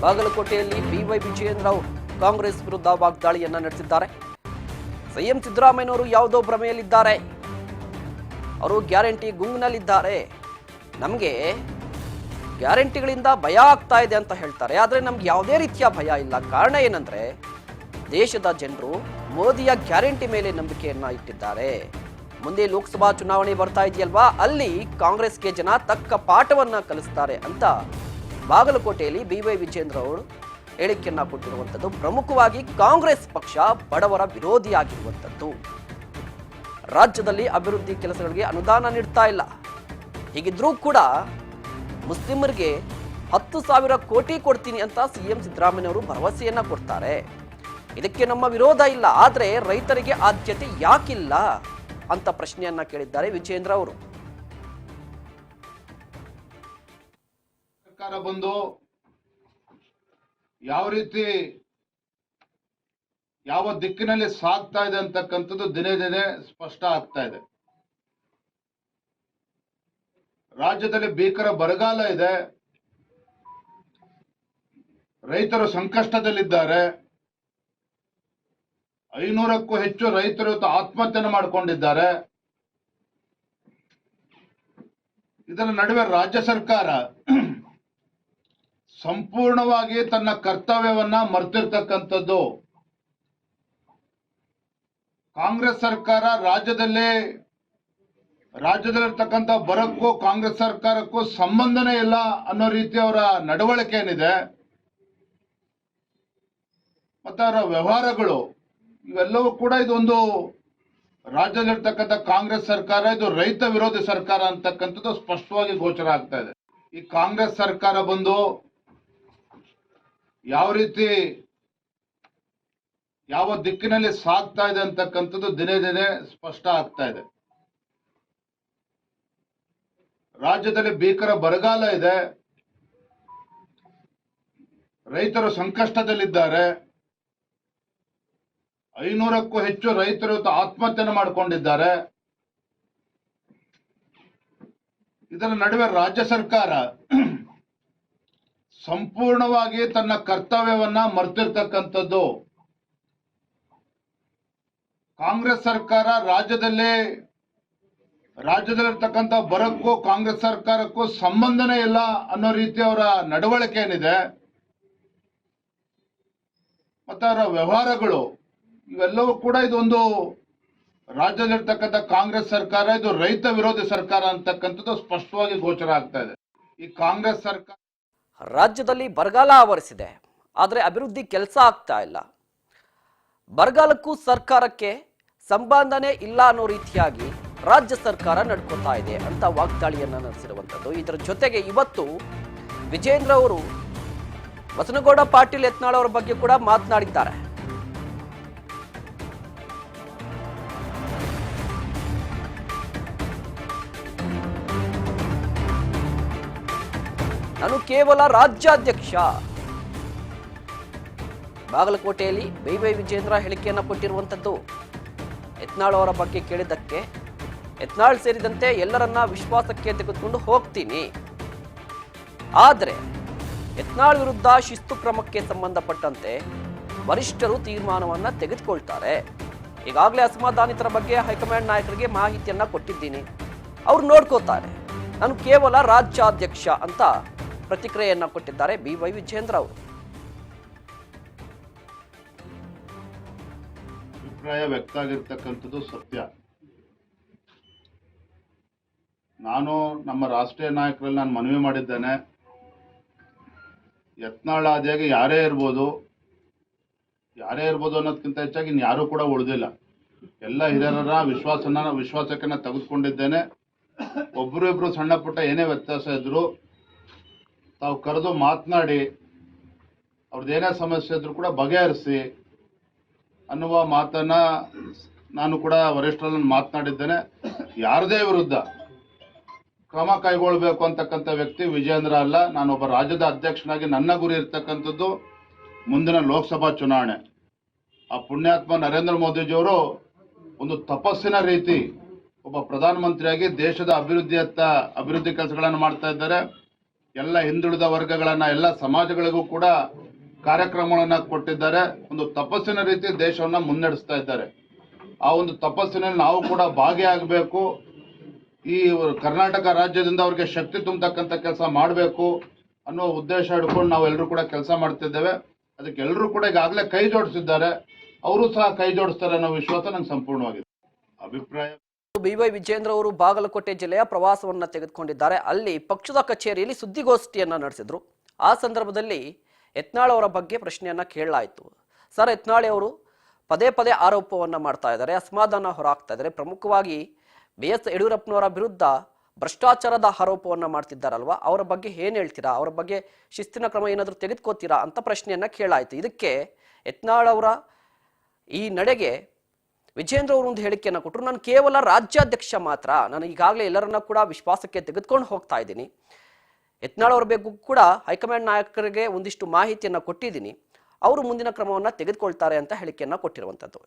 ಬಾಗಲಕೋಟೆಯಲ್ಲಿ ಬಿವೈ ವಿಜಯೇಂದ್ರ ಕಾಂಗ್ರೆಸ್ ವಿರುದ್ಧ ವಾಗ್ದಾಳಿಯನ್ನ ನಡೆಸಿದ್ದಾರೆ. ಸಿಎಂ ಸಿದ್ದರಾಮಯ್ಯನವರು ಯಾವುದೋ ಭ್ರಮೆಯಲ್ಲಿದ್ದಾರೆ. ಅವರು ಗ್ಯಾರಂಟಿ ಗುಂಗಿನಲ್ಲಿದ್ದಾರೆ. ನಮಗೆ ಗ್ಯಾರಂಟಿಗಳಿಂದ ಭಯ ಆಗ್ತಾ ಇದೆ ಅಂತ ಹೇಳ್ತಾರೆ. ಆದರೆ ನಮ್ಗೆ ಯಾವುದೇ ರೀತಿಯ ಭಯ ಇಲ್ಲ. ಕಾರಣ ಏನಂದ್ರೆ, ದೇಶದ ಜನರು ಮೋದಿಯ ಗ್ಯಾರಂಟಿ ಮೇಲೆ ನಂಬಿಕೆಯನ್ನ ಇಟ್ಟಿದ್ದಾರೆ. ಮುಂದೆ ಲೋಕಸಭಾ ಚುನಾವಣೆ ಬರ್ತಾ ಇದೆಯಲ್ವಾ? ಅಲ್ಲಿ ಕಾಂಗ್ರೆಸ್ಗೆ ಜನ ತಕ್ಕ ಪಾಠವನ್ನ ಕಲಿಸ್ತಾರೆ ಅಂತ ಬಾಗಲಕೋಟೆಯಲ್ಲಿ ಬಿ ವೈ ವಿಜೇಂದ್ರ ಅವರು ಹೇಳಿಕೆಯನ್ನ ಕೊಟ್ಟಿರುವಂಥದ್ದು ಪ್ರಮುಖವಾಗಿ ಕಾಂಗ್ರೆಸ್ ಪಕ್ಷ ಬಡವರ ವಿರೋಧಿಯಾಗಿರುವಂಥದ್ದು ರಾಜ್ಯದಲ್ಲಿ ಅಭಿವೃದ್ಧಿ ಕೆಲಸಗಳಿಗೆ ಅನುದಾನ ನೀಡ್ತಾ ಇಲ್ಲ. ಹೀಗಿದ್ರೂ ಕೂಡ ಮುಸ್ಲಿಮರಿಗೆ ಹತ್ತು ಸಾವಿರ ಕೋಟಿ ಕೊಡ್ತೀನಿ ಅಂತ ಸಿಎಂ ಸಿದ್ದರಾಮಯ್ಯವರು ಭರವಸೆಯನ್ನ ಕೊಡ್ತಾರೆ. ಇದಕ್ಕೆ ನಮ್ಮ ವಿರೋಧ ಇಲ್ಲ, ಆದರೆ ರೈತರಿಗೆ ಆದ್ಯತೆ ಯಾಕಿಲ್ಲ ಅಂತ ಪ್ರಶ್ನೆಯನ್ನ ಕೇಳಿದ್ದಾರೆ ವಿಜೇಂದ್ರ ಅವರು. ಸರ್ಕಾರ ಬಂದು ಯಾವ ರೀತಿ ಯಾವ ದಿಕ್ಕಿನಲ್ಲಿ ಸಾಗ್ತಾ ಇದೆ ಅಂತಕ್ಕಂಥದ್ದು ದಿನೇ ದಿನೇ ಸ್ಪಷ್ಟ ಆಗ್ತಾ ಇದೆ. ರಾಜ್ಯದಲ್ಲಿ ಭೀಕರ ಬರಗಾಲ ಇದೆ. ರೈತರು ಸಂಕಷ್ಟದಲ್ಲಿದ್ದಾರೆ. ಐನೂರಕ್ಕೂ ಹೆಚ್ಚು ರೈತರು ಆತ್ಮಹತ್ಯೆ ಮಾಡಿಕೊಂಡಿದ್ದಾರೆ. ಇದರ ನಡುವೆ ರಾಜ್ಯ ಸರ್ಕಾರ ಸಂಪೂರ್ಣವಾಗಿ ತನ್ನ ಕರ್ತವ್ಯವನ್ನ ಮರ್ತಿರ್ತಕ್ಕಂಥದ್ದು. ಕಾಂಗ್ರೆಸ್ ಸರ್ಕಾರ ರಾಜ್ಯದಲ್ಲೇ, ರಾಜ್ಯದಲ್ಲಿರ್ತಕ್ಕಂಥ ಬರಕ್ಕೂ ಕಾಂಗ್ರೆಸ್ ಸರ್ಕಾರಕ್ಕೂ ಸಂಬಂಧನೇ ಇಲ್ಲ ಅನ್ನೋ ರೀತಿ ಅವರ ನಡವಳಿಕೆ ಏನಿದೆ, ಮತ್ತೆ ಅವರ ವ್ಯವಹಾರಗಳು, ಇವೆಲ್ಲವೂ ಕೂಡ ಇದೊಂದು ರಾಜ್ಯದಲ್ಲಿರ್ತಕ್ಕಂಥ ಕಾಂಗ್ರೆಸ್ ಸರ್ಕಾರ, ಇದು ರೈತ ವಿರೋಧಿ ಸರ್ಕಾರ ಅಂತಕ್ಕಂಥದ್ದು ಸ್ಪಷ್ಟವಾಗಿ ಗೋಚರ ಆಗ್ತಾ ಇದೆ. ಈ ಕಾಂಗ್ರೆಸ್ ಸರ್ಕಾರ ಬಂದು ಯಾವ ರೀತಿ ಯಾವ ದಿಕ್ಕಿನಲ್ಲಿ ಸಾಗ್ತಾ ಇದೆ ಅಂತಕ್ಕಂಥದ್ದು ದಿನೇ ದಿನೇ ಸ್ಪಷ್ಟ ಆಗ್ತಾ ಇದೆ. ರಾಜ್ಯದಲ್ಲಿ ಭೀಕರ ಬರಗಾಲ ಇದೆ. ರೈತರು ಸಂಕಷ್ಟದಲ್ಲಿದ್ದಾರೆ. ಐನೂರಕ್ಕೂ ಹೆಚ್ಚು ರೈತರು ಆತ್ಮಹತ್ಯೆ ಮಾಡಿಕೊಂಡಿದ್ದಾರೆ. ಇದರ ನಡುವೆ ರಾಜ್ಯ ಸರ್ಕಾರ ಸಂಪೂರ್ಣವಾಗಿ ತನ್ನ ಕರ್ತವ್ಯವನ್ನ ಮರ್ತಿರ್ತಕ್ಕಂಥದ್ದು. ಕಾಂಗ್ರೆಸ್ ಸರ್ಕಾರ ರಾಜ್ಯದಲ್ಲಿ, ರಾಜ್ಯದಲ್ಲಿರ್ತಕ್ಕಂಥ ಬರಕ್ಕೂ ಕಾಂಗ್ರೆಸ್ ಸರ್ಕಾರಕ್ಕೂ ಸಂಬಂಧನೇ ಇಲ್ಲ ಅನ್ನೋ ರೀತಿ ಅವರ ನಡವಳಿಕೆ ಏನಿದೆ, ಮತ್ತು ಅವರ ವ್ಯವಹಾರಗಳು, ಇವೆಲ್ಲವೂ ಕೂಡ ಇದೊಂದು ರಾಜ್ಯದಲ್ಲಿರ್ತಕ್ಕಂಥ ಕಾಂಗ್ರೆಸ್ ಸರ್ಕಾರ, ಇದು ರೈತ ವಿರೋಧಿ ಸರ್ಕಾರ ಅಂತಕ್ಕಂಥದ್ದು ಸ್ಪಷ್ಟವಾಗಿ ಗೋಚರ ಆಗ್ತಾ ಇದೆ. ಈ ಕಾಂಗ್ರೆಸ್ ಸರ್ಕಾರ ರಾಜ್ಯದಲ್ಲಿ ಬರಗಾಲ ಆವರಿಸಿದೆ. ಆದರೆ ಅಭಿವೃದ್ಧಿ ಕೆಲಸ ಆಗ್ತಾ ಇಲ್ಲ. ಬರಗಾಲಕ್ಕೂ ಸರ್ಕಾರಕ್ಕೆ ಸಂಬಂಧನೇ ಇಲ್ಲ ಅನ್ನೋ ರೀತಿಯಾಗಿ ರಾಜ್ಯ ಸರ್ಕಾರ ನಡ್ಕೋತಾ ಇದೆ ಅಂತ ವಾಗ್ದಾಳಿಯನ್ನು ನಡೆಸಿರುವಂಥದ್ದು. ಇದರ ಜೊತೆಗೆ ಇವತ್ತು ವಿಜೇಂದ್ರ ಅವರು, ಬಸನಗೌಡ ಪಾಟೀಲ್ ಯತ್ನಾಳ್ ಅವರ ಬಗ್ಗೆ ಕೂಡ ಮಾತನಾಡಿದ್ದಾರೆ. ನಾನು ಕೇವಲ ರಾಜ್ಯಾಧ್ಯಕ್ಷ. ಬಾಗಲಕೋಟೆಯಲ್ಲಿ ಬೈಬೈ ವಿಜೇಂದ್ರ ಹೇಳಿಕೆಯನ್ನು ಕೊಟ್ಟಿರುವಂಥದ್ದು ಯತ್ನಾಳ್ ಅವರ ಬಗ್ಗೆ ಕೇಳಿದ್ದಕ್ಕೆ ಯತ್ನಾಳ್ ಸೇರಿದಂತೆ ಎಲ್ಲರನ್ನ ವಿಶ್ವಾಸಕ್ಕೆ ತೆಗೆದುಕೊಂಡು ಹೋಗ್ತೀನಿ. ಆದರೆ ಯತ್ನಾಳ್ ವಿರುದ್ಧ ಶಿಸ್ತು ಕ್ರಮಕ್ಕೆ ಸಂಬಂಧಪಟ್ಟಂತೆ ವರಿಷ್ಠರು ತೀರ್ಮಾನವನ್ನು ತೆಗೆದುಕೊಳ್ತಾರೆ. ಈಗಾಗಲೇ ಅಸಮಾಧಾನಿತರ ಬಗ್ಗೆ ಹೈಕಮಾಂಡ್ ನಾಯಕರಿಗೆ ಮಾಹಿತಿಯನ್ನು ಕೊಟ್ಟಿದ್ದೀನಿ. ಅವ್ರು ನೋಡ್ಕೋತಾರೆ. ನಾನು ಕೇವಲ ರಾಜ್ಯಾಧ್ಯಕ್ಷ ಅಂತ ಪ್ರತಿಕ್ರಿಯೆಯನ್ನ ಕೊಟ್ಟಿದ್ದಾರೆ ಬಿ ವೈ ವಿಜೇಂದ್ರ ಅವರು. ಅಭಿಪ್ರಾಯ ವ್ಯಕ್ತ ಆಗಿರ್ತಕ್ಕಂಥದ್ದು ಸತ್ಯ. ನಾನು ನಮ್ಮ ರಾಷ್ಟ್ರೀಯ ನಾಯಕರಲ್ಲಿ ನಾನು ಮನವಿ ಮಾಡಿದ್ದೇನೆ. ಯತ್ನಾಳ ಆದಿಯಾಗಿ ಯಾರೇ ಇರ್ಬೋದು ಯಾರೇ ಇರ್ಬೋದು ಅನ್ನೋದಕ್ಕಿಂತ ಹೆಚ್ಚಾಗಿ ಇನ್ಯಾರೂ ಕೂಡ ಉಳಿದಿಲ್ಲ. ಎಲ್ಲ ಹಿರಿಯರ ವಿಶ್ವಾಸನ ವಿಶ್ವಾಸಕ್ಕೆ ನಾನು ತೆಗೆದುಕೊಂಡಿದ್ದೇನೆ. ಒಬ್ರು ಇಬ್ರು ಸಣ್ಣ ಪುಟ್ಟ ಏನೇ ವ್ಯತ್ಯಾಸ ಇದ್ರು ತಾವು ಕರೆದು ಮಾತನಾಡಿ, ಅವ್ರದ್ದು ಏನೇ ಸಮಸ್ಯೆ ಇದ್ರು ಕೂಡ ಬಗೆಹರಿಸಿ ಅನ್ನುವ ಮಾತನ್ನ ನಾನು ಕೂಡ ವರಿಷ್ಠರನ್ನು ಮಾತನಾಡಿದ್ದೇನೆ. ಯಾರದೇ ವಿರುದ್ಧ ಕ್ರಮ ಕೈಗೊಳ್ಳಬೇಕು ಅಂತಕ್ಕಂಥ ವ್ಯಕ್ತಿ ವಿಜೇಂದ್ರ ಅಲ್ಲ. ನಾನೊಬ್ಬ ರಾಜ್ಯದ ಅಧ್ಯಕ್ಷನಾಗಿ ನನ್ನ ಗುರಿ ಇರ್ತಕ್ಕಂಥದ್ದು ಮುಂದಿನ ಲೋಕಸಭಾ ಚುನಾವಣೆ. ಆ ಪುಣ್ಯಾತ್ಮ ನರೇಂದ್ರ ಮೋದಿಜಿಯವರು ಒಂದು ತಪಸ್ಸಿನ ರೀತಿ ಒಬ್ಬ ಪ್ರಧಾನಮಂತ್ರಿಯಾಗಿ ದೇಶದ ಅಭಿವೃದ್ಧಿಯತ್ತ, ಅಭಿವೃದ್ಧಿ ಕೆಲಸಗಳನ್ನು ಮಾಡ್ತಾ ಇದ್ದಾರೆ. ಎಲ್ಲ ಹಿಂದುಳಿದ ವರ್ಗಗಳನ್ನ, ಎಲ್ಲ ಸಮಾಜಗಳಿಗೂ ಕೂಡ ಕಾರ್ಯಕ್ರಮಗಳನ್ನ ಕೊಟ್ಟಿದ್ದಾರೆ. ಒಂದು ತಪಸ್ಸಿನ ರೀತಿ ದೇಶವನ್ನ ಮುನ್ನಡೆಸ್ತಾ ಇದ್ದಾರೆ. ಆ ಒಂದು ತಪಸ್ಸಿನಲ್ಲಿ ನಾವು ಕೂಡ ಭಾಗಿಯಾಗಬೇಕು. ಈ ಕರ್ನಾಟಕ ರಾಜ್ಯದಿಂದ ಅವ್ರಿಗೆ ಶಕ್ತಿ ತುಂಬತಕ್ಕಂಥ ಕೆಲಸ ಮಾಡಬೇಕು ಅನ್ನೋ ಉದ್ದೇಶ ಹಿಡ್ಕೊಂಡು ನಾವು ಎಲ್ಲರೂ ಕೂಡ ಕೆಲಸ ಮಾಡ್ತಿದ್ದೇವೆ. ಅದಕ್ಕೆ ಎಲ್ಲರೂ ಕೂಡ ಈಗಾಗಲೇ ಕೈ ಜೋಡಿಸಿದ್ದಾರೆ. ಅವರು ಸಹ ಕೈ ಜೋಡಿಸ್ತಾರೆ ಅನ್ನೋ ವಿಶ್ವಾಸ ನಂಗೆ ಸಂಪೂರ್ಣವಾಗಿದೆ. ಅಭಿಪ್ರಾಯ? ಬಿವೈ ವಿಜೇಂದ್ರ ಅವರು ಬಾಗಲಕೋಟೆ ಜಿಲ್ಲೆಯ ಪ್ರವಾಸವನ್ನ ತೆಗೆದುಕೊಂಡಿದ್ದಾರೆ. ಅಲ್ಲಿ ಪಕ್ಷದ ಕಚೇರಿಯಲ್ಲಿ ಸುದ್ದಿಗೋಷ್ಠಿಯನ್ನ ನಡೆಸಿದ್ರು. ಆ ಸಂದರ್ಭದಲ್ಲಿ ಯತ್ನಾಳ್ ಅವರ ಬಗ್ಗೆ ಪ್ರಶ್ನೆಯನ್ನ ಕೇಳಲಾಯಿತು. ಸರ್ ಯತ್ನಾಳ್ ಅವರು ಪದೇ ಪದೇ ಆರೋಪವನ್ನ ಮಾಡ್ತಾ ಇದ್ದಾರೆ. ಅಸಮಾಧಾನ ಹೊರಹಾಕ್ತಾ ಇದ್ದಾರೆ. ಪ್ರಮುಖವಾಗಿ ಬಿ ಎಸ್ ಯಡಿಯೂರಪ್ಪನವರ ವಿರುದ್ಧ ಭ್ರಷ್ಟಾಚಾರದ ಆರೋಪವನ್ನ ಮಾಡ್ತಿದ್ದಾರಲ್ವಾ? ಅವರ ಬಗ್ಗೆ ಏನ್ ಹೇಳ್ತೀರಾ? ಅವರ ಬಗ್ಗೆ ಶಿಸ್ತಿನ ಕ್ರಮ ಏನಾದರೂ ತೆಗೆದುಕೋತೀರಾ ಅಂತ ಪ್ರಶ್ನೆಯನ್ನ ಕೇಳಾಯಿತು ಇದಕ್ಕೆ ಯತ್ನಾಳ್ ಅವರ ಈ ನಡೆಗೆ ವಿಜೇಂದ್ರ ಅವರು ಒಂದು ಹೇಳಿಕೆಯನ್ನು ಕೊಟ್ಟರು ನಾನು ಕೇವಲ ರಾಜ್ಯಾಧ್ಯಕ್ಷ ಮಾತ್ರ. ನಾನು ಈಗಾಗಲೇ ಎಲ್ಲರನ್ನ ಕೂಡ ವಿಶ್ವಾಸಕ್ಕೆ ತೆಗೆದುಕೊಂಡು ಹೋಗ್ತಾ ಇದ್ದೀನಿ. ಯತ್ನಾಳ್ ಅವ್ರ ಬಗ್ಗೆ ಕೂಡ ಹೈಕಮಾಂಡ್ ನಾಯಕರಿಗೆ ಒಂದಿಷ್ಟು ಮಾಹಿತಿಯನ್ನು ಕೊಟ್ಟಿದ್ದೀನಿ. ಅವರು ಮುಂದಿನ ಕ್ರಮವನ್ನು ತೆಗೆದುಕೊಳ್ತಾರೆ ಅಂತ ಹೇಳಿಕೆಯನ್ನು ಕೊಟ್ಟಿರುವಂಥದ್ದು